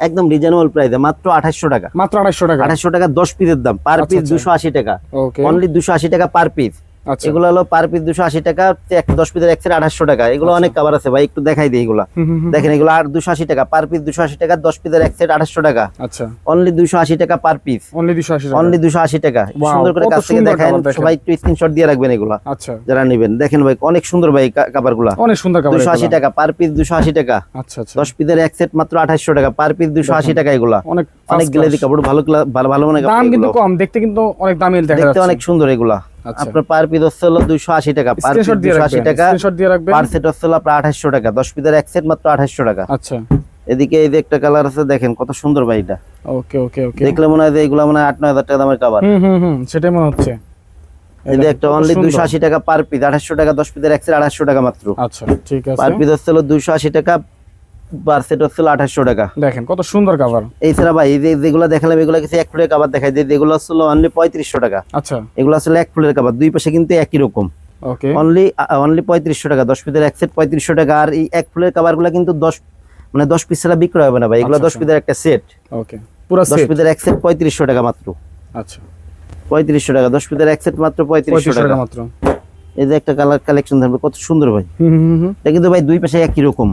একদম রিজনেবল প্রাইসে মাত্র আঠাশশো টাকা। মাত্র আঠাশশো টাকা। আঠাশশো টাকা দশ পিসের দাম পার আচ্ছা, পিস আচ্ছা। দুশো আশি টাকা। ওকে অনলি দুশো আশি টাকা পার পিস এগুলো হলো পার পিস দুশো আশি টাকা দশ পিসের এক সেট আঠাশশো টাকা। এগুলো অনেক কাবার আছে ভাই একটু দেখাই দিই এগুলা। দেখেন এগুলো আর দুশো আশি টাকা পার পিস দুশো আশি টাকা দশ পিসের এক সেট আঠাশশো টাকা। আচ্ছা। অনলি দুশো আশি টাকা পার পিস অনলি দুশো আশি অনলি দুশো আশি টাকা। সুন্দর করে কাছ থেকে দেখেন। সবাই একটু স্ক্রিনশট দিয়ে রাখবেন এগুলা আচ্ছা। যারা নেবেন। দেখেন ভাই অনেক সুন্দর ভাই কাবারগুলা অনেক সুন্দর দুশো আশি টাকা পার পিস দুশো আশি টাকা। আচ্ছা আচ্ছা। দশ পিসের এক সেট মাত্র আঠাশশো টাকা পার পিস দুশো আশি টাকা এগুলা। অনেক অনেক class। কাপড় ভালো ভালো মানে দাম কিন্তু কম দেখতে কিন্তু অনেক দামি দেখা দেখতে অনেক সুন্দর এগুলা। আচ্ছা। আপনার পার পিস হচ্ছে হলো দুইশো আশি টাকা পার পিস দুশো আশি টাকা পার সেট হচ্ছে হলো আপনার আঠাশশো টাকা দশ পিসের এক সেট মাত্র আঠাশশো টাকা। আচ্ছা। এদিকে এই যে একটা কালার আছে দেখেন কত সুন্দর ভাই এটা। ওকে ওকে ওকে। দেখলে মনে হয় যে এগুলা মনে হয় আট নয় হাজার টাকা দামের কাবার হুম হুম হুম সেটাই মনে হচ্ছে। এই যে একটা অনলি সুন্দর। দুইশো আশি টাকা পার পিস আঠাশশো টাকা দশ পিসের এক সেট আঠাশশো টাকা মাত্র। আচ্ছা ঠিক আছে। পার পিস হচ্ছে হলো দুইশো আশি টাকা পার সেট আঠাশশো টাকা। দেখেন কত সুন্দর কাভার এছাড়া ভাই এই যে যেগুলো দেখালাম এগুলো কিছু এক ফুলের দেখায় যে যেগুলো অনলি পঁয়ত্রিশশো টাকা। আচ্ছা। এগুলো আসলে এক ফুলের কাবার দুই পাশে কিন্তু একই রকম। ওকে অনলি অনলি পঁয়ত্রিশশো টাকা। দশ পিসের এক সেট পঁয়ত্রিশশো টাকা। আর এই এক ফুলের কাবারগুলো কিন্তু দশ মানে দশ পিস ছাড়া বিক্রয় হবে না ভাই। এগুলো আচ্ছা, দশ আচ্ছা। পিসের একটা সেট ওকে পুরো দশ পিসের এক সেট পঁয়ত্রিশশো টাকা মাত্র। আচ্ছা। পঁয়ত্রিশশো টাকা। দশ পিসের এক সেট মাত্র পঁয়ত্রিশশো টাকা। মাত্র। এই যে একটা কালার কালেকশন থাকবে কত সুন্দর ভাই। হুম হুম হুম। এটা কিন্তু ভাই দুই পাশে একই রকম।